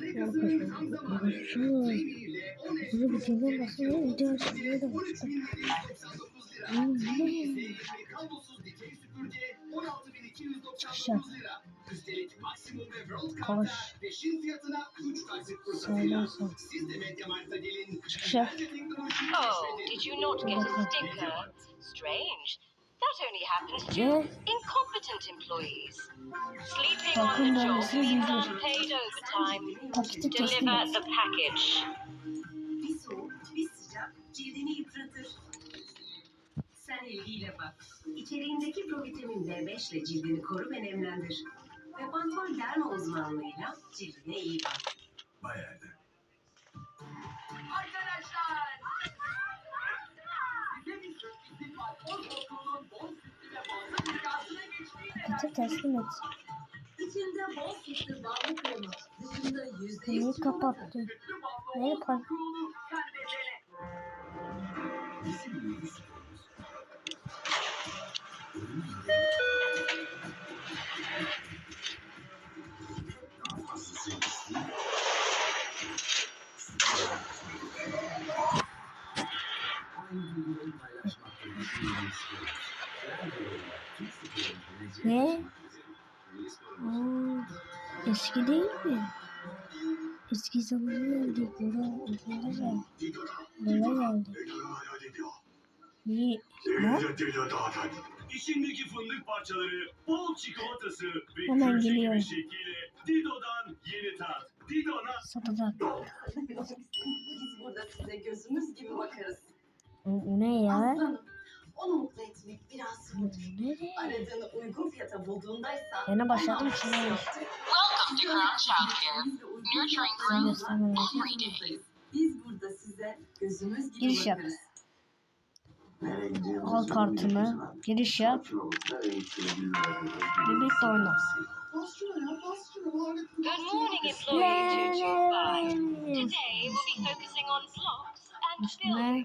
Arkadaşlar. Bunu bitirdim. Baksana video. Koş. Oh, did you not get a sticker? Strange. That only happens to incompetent employees. Sleeping on the job means unpaid overtime. Deliver the package. Bir soğuk, bir sıcak cildini yıpratır. Sen ilgiyle bak. İçeriğindeki provitamin B5 ile cildini koru ve nemlendir. Ve Pantol Derma uzmanlığıyla cildine iyi bak. Bayağı da. Arkadaşlar! Bize bir sürprizim var. Getir teslim et. Neyi kapattı? Ne yapar? Thank you. Ne? Aa, eski değil mi? Eski zamana geldik. Bura, bura geldik. Bura geldik. İyi. Ne? İçindeki fındık parçaları, bol çikolatası ve Hemen külçe geliyor. gibi şekliyle Dido'dan yeni tat. Dido'na Satacak. Biz burada size gözümüz gibi bakarız. O, o ne ya? Aslanım, onu mutlu etmek biraz Bu zor. ne? Aradığını uygun fiyata bulduğundaysa... Yine başladım hemen şimdi. Welcome to Crown Childcare, Biz de uygun nurturing growth every day. Biz burada size gözümüz gibi Giriş yap. Al kartını. Giriş yap. Birlikte oyna. Good morning, employee 225. Today we'll be focusing on blocks and Üstüne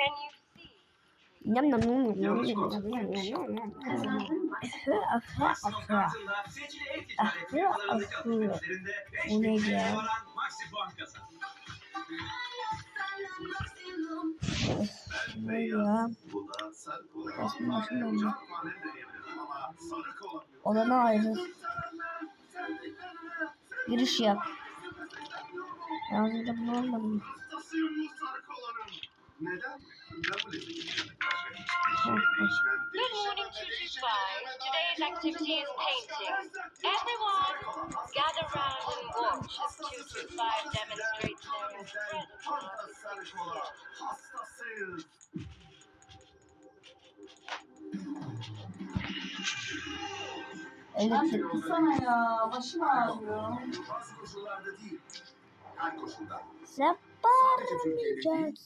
Yum yum yum yum yum yum yum Akı akı akı akı Bu ne ya? Ne ya? Başım başım oldu. Olana ayrı. Giriş yap. Yalnızca bunu olmadı mı? Neden? Hiçbir şey. Good morning, 225. Today's activity is painting. Everyone, gather round and watch as 225 demonstrates their incredible. Elektrik. Sana ya başım ağrıyor. Bazı koşullarda değil. Her koşulda. Sen Sadece Türkiye'de değil,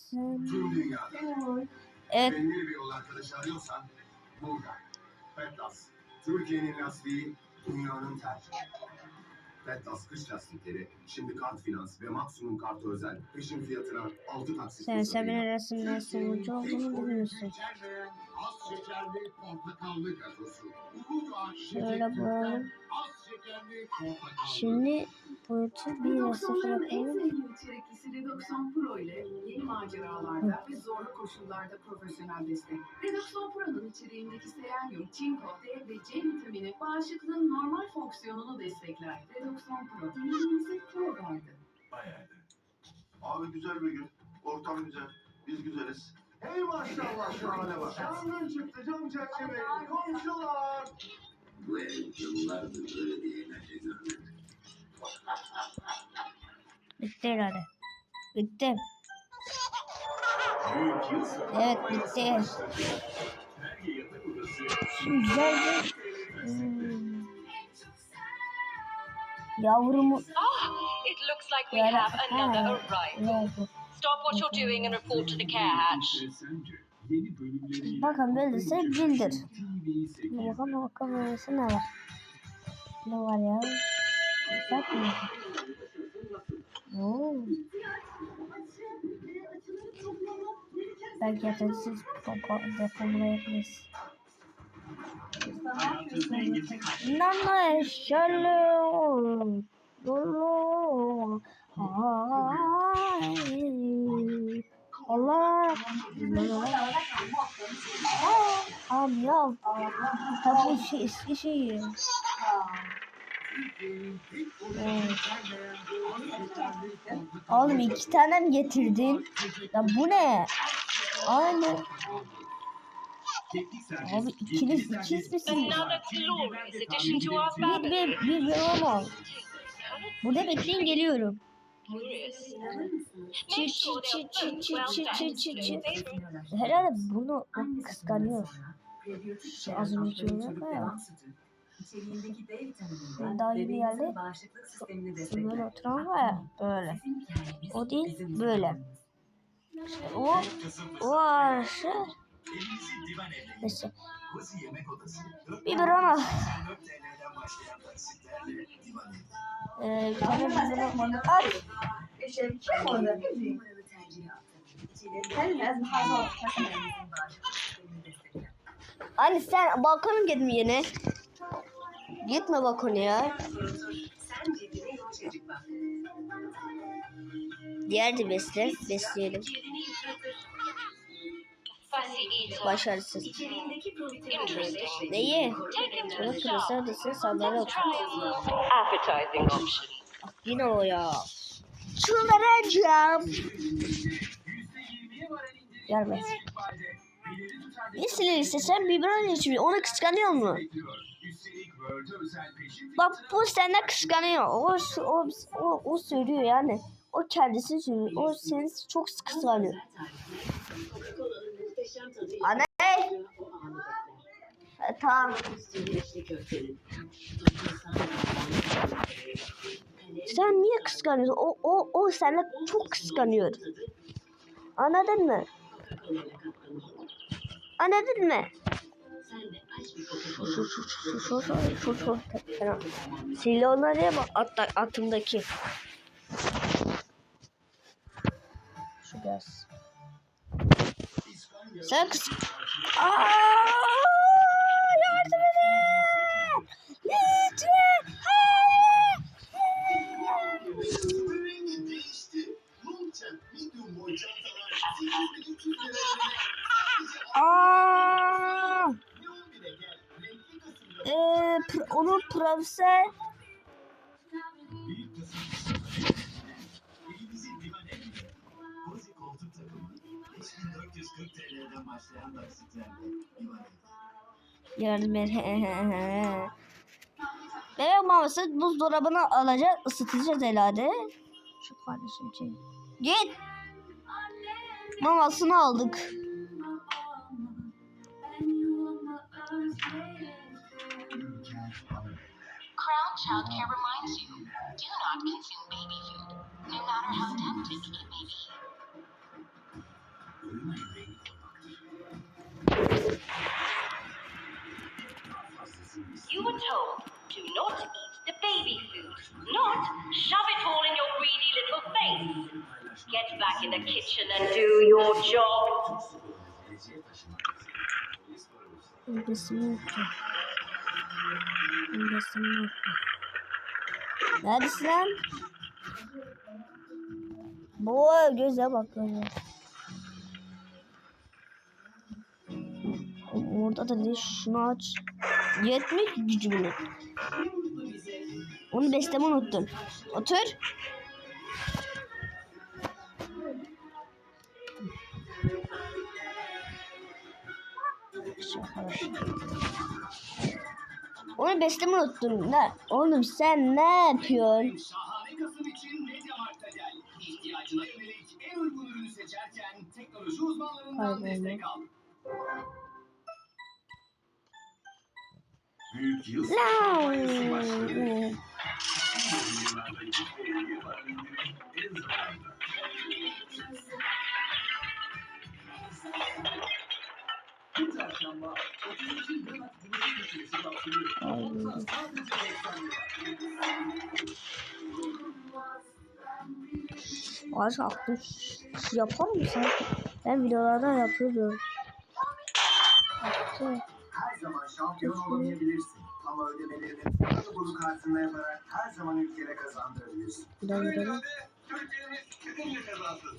tüm dünyada. Evet. Güvenilir bir yol arkadaş arıyorsan burada. Petlas. Türkiye'nin lastiği, dünyanın tercihi. Petlas kış lastikleri şimdi kart finans ve maksimum kartı özel. Peşin fiyatına 6 taksit. Sen sen benim resimden sonucu olduğunu bilmiyorsun. Az şekerli portakallı gazosu. Şöyle portakallı. Şimdi boyutu 1 ve 0 Doktorların en yapalım. zengin içeriklisi Redoxon Pro ile yeni maceralarda ve zorlu koşullarda profesyonel destek. Redoxon Pro'nun içeriğindeki selenyum, çinko, D ve C vitamini bağışıklığın normal fonksiyonunu destekler. Redoxon Pro, dinlediğinizi Pro verdi. Abi güzel bir gün. Ortam güzel. Biz güzeliz. Hey maşallah şu hale bak. Yangın çıktı cam çerçeve. Komşular. Bu ev yıllardır böyle bir eğlence görmedim. Bitti herhalde. Bitti. Evet bitti. Şimdi güzel bir... Hmm. Yavrumu Ah, it looks like we have another arrival. Stop what you're doing and report to the care hatch. Bakın bildiyse bildir. Bakalım bakalım öyleyse ne var? Ne var ya? Güzel mi? Oo. Belki yatırıcısız depomu yapabiliriz. Nana şöyle Dolu Ay Allah Aa, Amyav Ha bu şey eski şeyi Evet. Oğlum iki tane mi getirdin? Ya bu ne? Aynı. Abi ikiniz ikiz misiniz? Bir bir bir bir ama. Burada bekleyin geliyorum. Çi çi çi çi çi çi çi çi çi. Herhalde bunu kıskanıyor. Az önce diyorlar ya. İçeriğindeki D vitamininden daha geldi. bağışıklık sistemini Böyle oturan var ya böyle. O değil, böyle. İşte o o arşı. Neyse. Bir bir ona. Ee, bir tane. İçeriğindeki hikayemizin bağışıklık sistemini destekler. Anne sen balkona gitme yine. Gitme bak. Diğer de besle. Besleyelim. Başarısız. İçeriğindeki provitamin Interesting. B5 Neyi? Bunu kırılsa desin sandalye otur. Yine o ya. Çıldıracağım. Gelmez. Ne sinirlisi sen biberon içmiyor. Onu kıskanıyor mu? Üstelik Word'e özel peşin Bak bu senden kıskanıyor. O, o, o, o söylüyor yani. O kendisi söylüyor. O seni çok kıskanıyor. Anne. E, tamam. Sen niye kıskanıyorsun? O, o, o senden çok kıskanıyor. Anladın mı? Anladın mı? Şu şu şu şu şu şu şu şu Tamam. Silahlar ya bak at, atımdaki. Şu biraz. Sen. Aa, yardım edin! Lütfen! Rengi değişti. Longchamp medium boy çantalar 8300 liraya Aa! Taksitlerle divan et. yardım et. Bebek maması buzdolabına alacak, ısıtacağız herhalde. Şu kardeşim için. Git. Mamasını aldık. Crown Child Care reminds you do not consume baby food, no matter how tempting it may be. You were told do not eat the baby food, not shove it all in your greedy little face. Get back in the kitchen and do your job. Öncesini unuttum. Öncesini unuttum. Neredesin lan? Bu göze bak göze. Orada da ne şunu aç. Yetmiyor ki gücü bunu. Onu besleme unuttun. Otur. Onu besleme unuttun. Ne? Oğlum sen ne yapıyorsun? Al. Büyük yıl. Bu çarşamba 32 lira gümrük meselesi kapsıyor. Olsa sadece 90 lira. Ağaç aklım yapar mı sen? Ben videolarda yapıyorum. Her zaman şampiyon olamayabilirsin. Ama ödemelerini sıfır bulu kartında yaparak her zaman ülkene kazandırabilirsin. Gidelim gidelim. Türkiye'miz kesinlikle kazandı.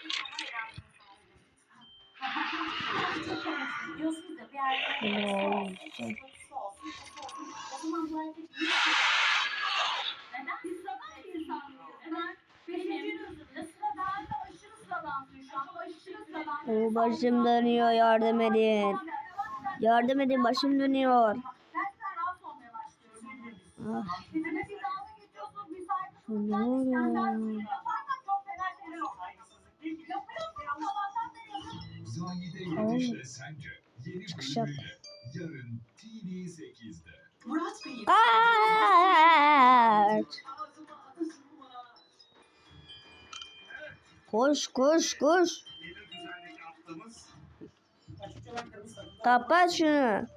Çıkalım. Çık şuradan. Oo, başım dönüyor yardım edin. Yardım edin başım dönüyor. Ah. Yeni Çıkış yap. yarın TV8'de. Murat Bey'in Kaç. Koş koş koş. Kapat şunu.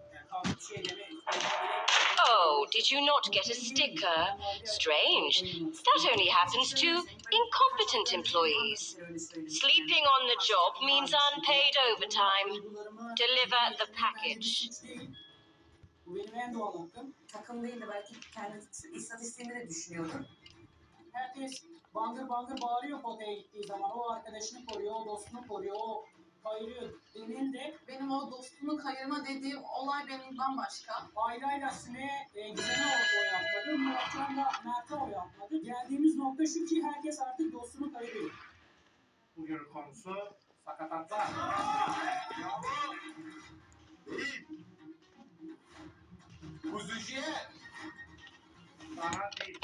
Did you not get a sticker? Strange. That only happens to incompetent employees. Sleeping on the job means unpaid overtime. Deliver the package. Herkes bağırıyor gittiği zaman. O arkadaşını koruyor, o dostunu koruyor, o kayırıyor. Benim de benim o dostumu kayırma dediğim olay benim bambaşka. Ayra'yla Sine e, Gizem'e o- oy atmadı. Muratcan da Mert'e oy atmadı. Geldiğimiz nokta şu ki herkes artık dostunu kayırıyor. Bugün konusu sakatatlar. Kuzucuya Bana değil.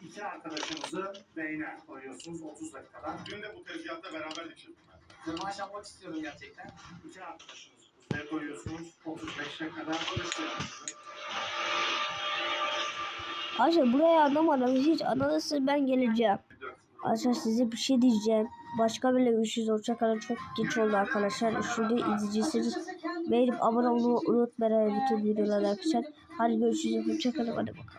İki arkadaşımızı beyne koyuyorsunuz 30 dakikada. Dün de bu tezgahta beraber içirdik. Rövanş yapmak istiyorum gerçekten. İki arkadaşımızı kuzuya koyuyorsunuz 35 dakikada konuşuyorsunuz. Arkadaşlar buraya anlamadım. Hiç anladıysa ben geleceğim. Arkadaşlar size bir şey diyeceğim. Başka bile görüşürüz. Hoşçakalın. Çok geç oldu arkadaşlar. Şurada izleyiciyseniz beğenip abone olmayı unutmayın. Bütün videoları arkadaşlar. Hadi görüşürüz. Hoşçakalın. Hadi bakalım.